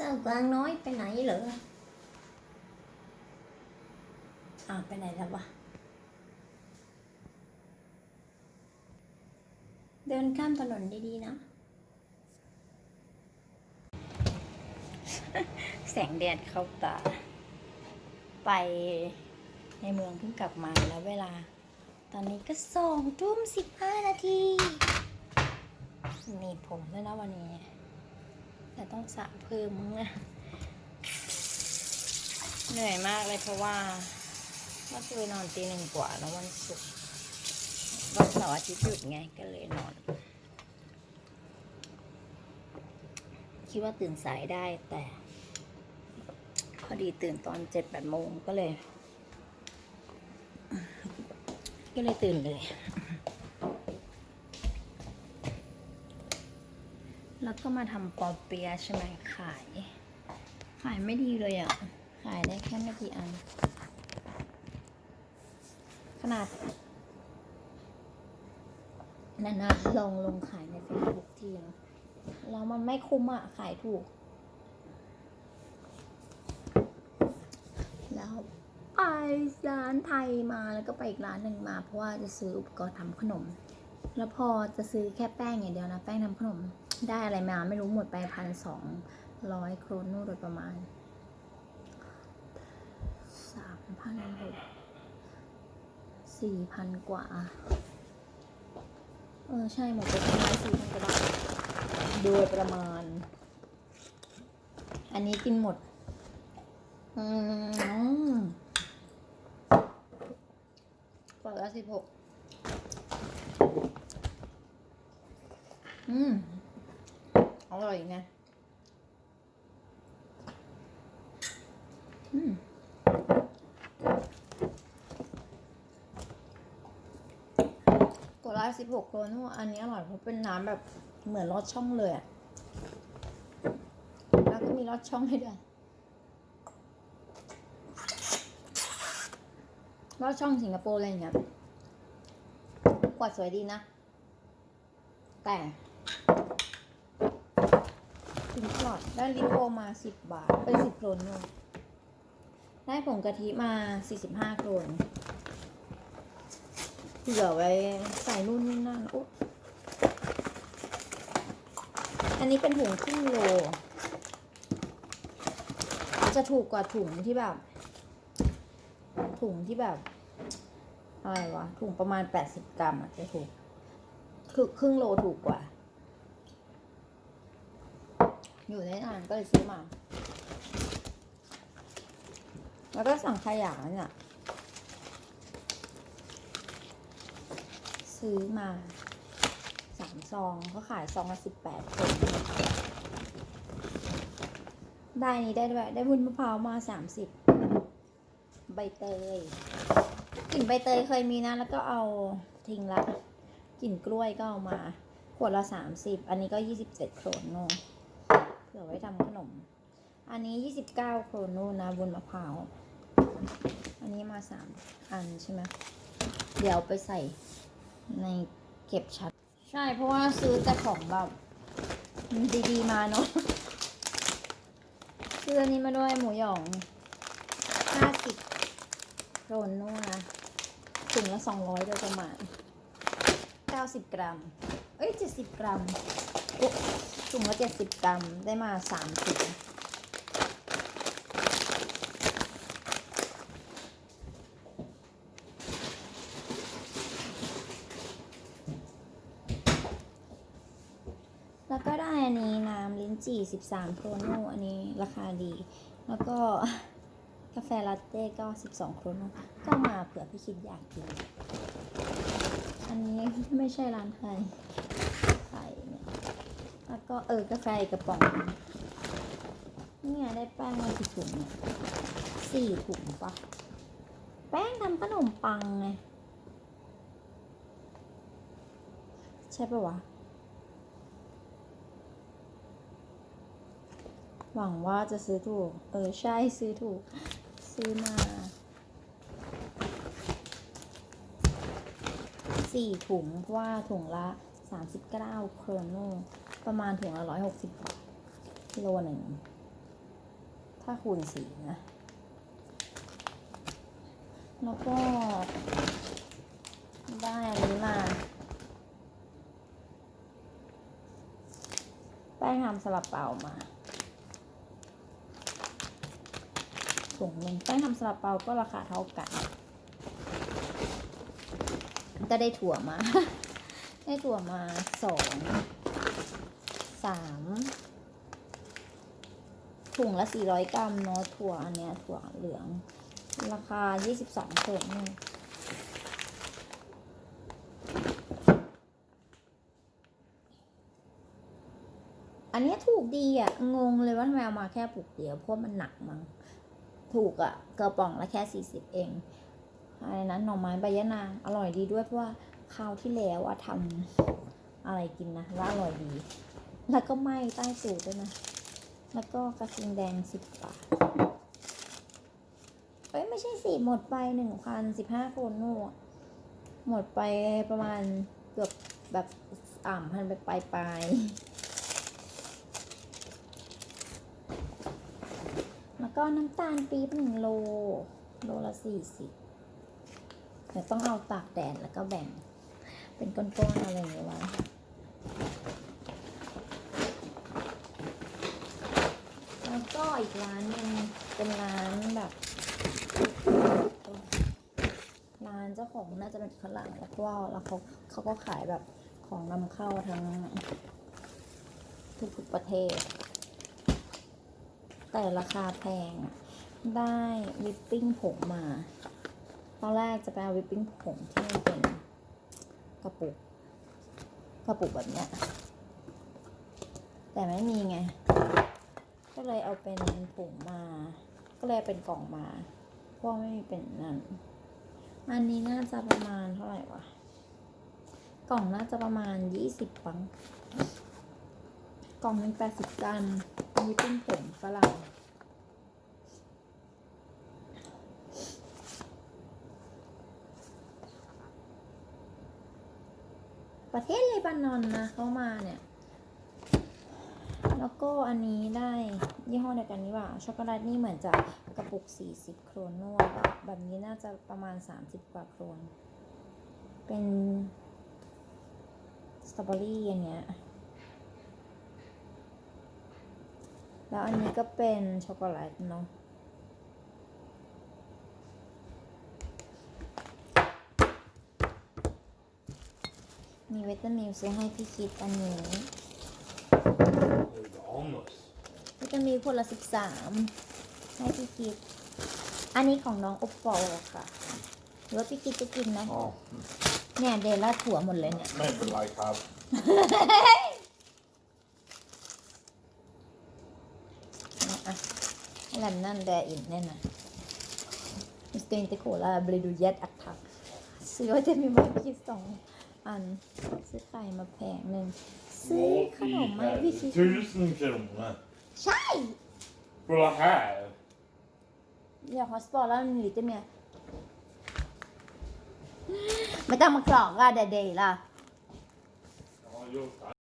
เจ้ากวางน้อยไปไหนเหรออ้าวไปไหนแล้ววะ เดินข้ามถนนดีๆนะ แสงแดดเข้าตา ไปในเมืองเพิ่งกลับมาแล้วเวลา ตอนนี้ก็สองทุ่มสิบห้านาทีหนีผมด้วยนะวันนี้ แต่ต้องสระเพิ่มมั้งนะเหนื่อยมากเลยเพราะว่าเมื่อคืนนอนตีหนึ่งกว่าแล้ววันศุกร์วันเสาร์อาทิตย์หยุดไงก็เลยนอน คิดว่าตื่นสายได้แต่ พอดีตื่นตอนเจ็ดแปดโมงก็เลย ก็เลยตื่นเลย แล้วก็มาทำปอเปียะใช่ไหมขาย ขายไม่ดีเลยอะ่ะ ขายได้แค่ไม่กี่อัน ขนาดนานๆลองลงขายในเฟซบุ๊กทีนะแล้วมันไม่คุ้มอะ่ะ ขายถูก แล้วไปร้านไทยมาแล้วก็ไปอีกร้านหนึ่งมา เพราะว่าจะซื้ออุปกรณ์ทำขนม แล้วพอจะซื้อแค่แป้งอย่างเดียวนะ แป้งทำขนมได้อะไรมาไม่รู้หมดไปพันสองร้อยโครนูโดยประมาณสามพันหกสี่พันกว่า เออ ใช่ หมดไปประมาณสี่พันกว่าบาทโดยประมาณ อันนี้กินหมด อืมกว่าละสิบหก อืม อร่อยไงอืมกดไลค์สิบหกโครนอันนี้อร่อยเพราะเป็นน้ำแบบเหมือนรสช่องเลยอะแล้วก็มีรสช่องให้ด้วยรสช่องสิงคโปร์อะไรอย่างเงี้ยกวาดสวยดีนะ แต่ ถึงตลอด ได้ลิโกมาสิบบาท เป็นสิบโครนนู่นได้ผงกะทิมาสี่สิบห้าโครนเผื่อไว้ใส่นู่นนี่นั่นอุ๊อันนี้เป็นถุงครึ่งโล จะถูกกว่าถุงที่แบบ ถุงที่แบบอะไรวะถุงประมาณแปดสิบกรัมอะจะถูกคือครึ่งโลถูกกว่า อยู่ในอ่านก็เลยซื้อมา แล้วก็สั่งขยะเนี่ยซื้อมาสามซองเขาขายซองละสิบแปดคนได้นี้ได้ด้วยได้วุ้นมะพร้าวมาสามสิบใบเตยกลิ่นใบเตยเคยมีนะ แล้วก็เอาทิ้งละกลิ่นกล้วยก็เอามา ขวดละสามสิบอันนี้ก็ยี่สิบเจ็ดโครนโนเผื่อไว้ทำขนม อันนี้ 29 โครนูนะบนมะพร้าว อันนี้มาสามอันใช่ไหมเดี๋ยวไปใส่ในเก็บชัด ใช่เพราะว่าซื้อแต่ของแบบดีๆมาเนาะซื้ออันนี้มาด้วยหมูหยอง 50 โครนูนะถุงละ 200 โดยประมาณ 90 กรัม เอ้ย 70 กรัม ถุงละเจ็ดสิบกรัมได้มาสามถุงแล้วก็ได้อันนี้น้ำลิ้นจี่สิบสามโครโนอันนี้ราคาดี แล้วก็กาแฟลาเต้ก็สิบสองโครโนก็มาเผื่อพี่คิดอยากกิน อันนี้ไม่ใช่ร้านไทยไข่เนี่ย แล้วก็เออกาแฟกกระป๋องเนี่ยได้แป้งมากี่ถุงเนี่ยสี่ถุงปะแป้งทำขนมปังไงใช่ปะวะ หวังว่าจะซื้อถูก เออ ใช่ซื้อถูก ซื้อมาสี่ถุงเพราะว่าถุงละสามสิบเก้าโครโน ประมาณถุงละร้อยหกสิบบาทโลหนึ่ง ถ้าคูณสี่นะ แล้วก็ ได้อันนี้มา แป้งทำสลับเปามาถุงหนึ่งแป้งทำสลับเปาก็ราคาเท่ากัน ก็ได้ถั่วมา ได้ถั่วมาสอง สามถุงละสี่ร้อยกรัมเนาะถั่วอันเนี้ยถั่วเหลือง ราคายี่สิบสองเศษนี่อันเนี้ยถูกดีอะ งงเลยว่าทำไมเอามาแค่ปุกเดียวเพราะมันหนักมั้งถูกอะกระป๋องละแค่สี่สิบเองอะไรนั้นหน่อไม้ใบยะนางอร่อยดีด้วยเพราะว่าคราวที่แล้วอะทำอะไรกินนะแล้วอร่อยดี แล้วก็ไหม้ใต้สูตรด้วยนะ แล้วก็กระเทียมแดงสิบบาท เอ้ย ไม่ใช่สิหมดไปหนึ่งพันสิบห้าคนนู่หมดไปประมาณเกือบแบบสามพันไปปลายปลายแล้วก็น้ำตาลปี๊บหนึ่งโล โลละสี่สิบเดี๋ยวต้องเอาตากแดดแล้วก็แบ่ง เป็นก้อนๆอะไรอย่างเงี้ยไว้แล้ว ก็อีกร้านนึงเป็นร้านแบบร้านเจ้าของน่าจะเป็นฝรั่งแล้วก็แล้วเขาเขาก็ขายแบบของนำเข้าทั้งทุกๆประเทศ แต่ราคาแพงได้วิปปิ้งผงมา ตอนแรกจะไปเอาวิปปิ้งผงที่มันเป็นกระปุก กระปุกแบบเนี้ย แต่ไม่มีไง ก็เลยเอาเป็นผงมา ก็เลยเป็นกล่องมาเพราะไม่มีเป็นนั่นอันนี้น่าจะประมาณเท่าไหร่วะ กล่องน่าจะประมาณยี่สิบปัง กล่องหนึ่งแปดสิบกรัมอันนี้เป็นผงฝรั่งประเทศเลบานอนนะเข้ามาเนี่ย แล้วก็อันนี้ได้ยี่ห้อเดียวกันนี่ว่าช็อกโกแลตนี่เหมือนจะกระปุก 40 โครนนวดแบบนี้น่าจะประมาณ 30 กว่าโครน เป็นสตรอเบอรี่อย่างเงี้ย แล้วอันนี้ก็เป็นช็อกโกแลตเนาะมีเวตามินซื้อให้พี่คิดอันนี้ Almost. วิตามินคนละสิบสามให้พี่คิดอันนี้ของน้องอบฟอลค่ะหรือว่าพี่คิดจะกินไหม Oh, เนี่ยเดล่าถั่วหมดเลยเนี่ย ไม่เป็นไรครับอะแลมนั่นแดอินแน่นะมิสเตอร์อินเต โคลาบริดูเยตอัตทักซื้อไว้จะมีมาพี่คิดสองอันซื้อไข่มาแพงหนึ่งซื้อขนมมาให้พี่คิด Tusen kronor. ใช่ För det här? อยากฮอสปอร์ตแล้วมันหรือจะเมียไม่ต้องมากรอกอะเดย์ๆล่ะ Jag har gjort